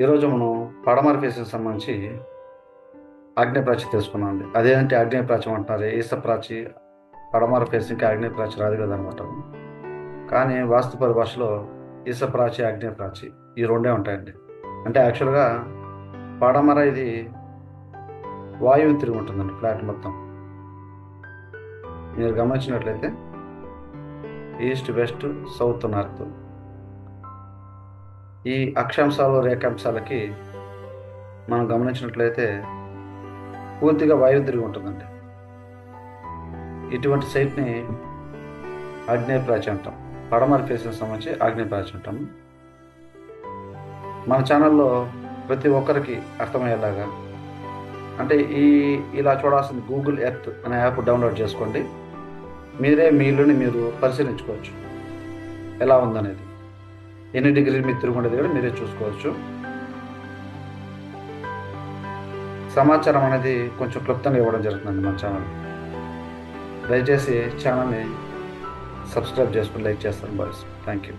ఈరోజు మనం పడమర ఫేస్కి సంబంధించి ఆగ్నేయప్రాచి తెలుసుకున్నాం అండి. అదేంటి ఆగ్నేయప్రాచం అంటున్నారు. ఈసప్రాచి పడమర ఇంకా ఆగ్నేయప్రాచి రాదు కదనమాట కానీ వాస్తు పరిభాషలో ఈసప్రాచి ఆగ్నేయప్రాచి ఈ రెండే ఉంటాయండి. అంటే యాక్చువల్గా పడమర ఇది వాయువు తిరిగి ఉంటుందండి ఫ్లాట్ మొత్తం. మీరు గమనించినట్లయితే ఈస్ట్ వెస్ట్ సౌత్ నార్త్ ఈ అక్షాంశాలు రేఖాంశాలకి మనం గమనించినట్లయితే పూర్తిగా వాయువు తిరిగి ఉంటుందండి. ఇటువంటి సైట్ని ఆగ్నేయ ప్రాచి అంటాం పడమర ఫేసింగ్ సంబంధించి ఆగ్నేయ ప్రాచి మన ఛానల్లో ప్రతి ఒక్కరికి అర్థమయ్యేలాగా అంటే ఈ ఇలా చూడాల్సింది గూగుల్ ఎర్త్ అనే యాప్ డౌన్లోడ్ చేసుకోండి. మీరే మీ ఇల్లుని మీరు పరిశీలించుకోవచ్చు. ఎలా ఉందనేది. ఎన్ని డిగ్రీలు మీ తిరుగుండదు కూడా మీరే చూసుకోవచ్చు. సమాచారం అనేది కొంచెం క్లుప్తంగా ఇవ్వడం జరుగుతుందండి మన ఛానల్ దయచేసి ఛానల్ని సబ్స్క్రైబ్ చేసుకుని లైక్ చేస్తాను బాయ్స్ థ్యాంక్ యూ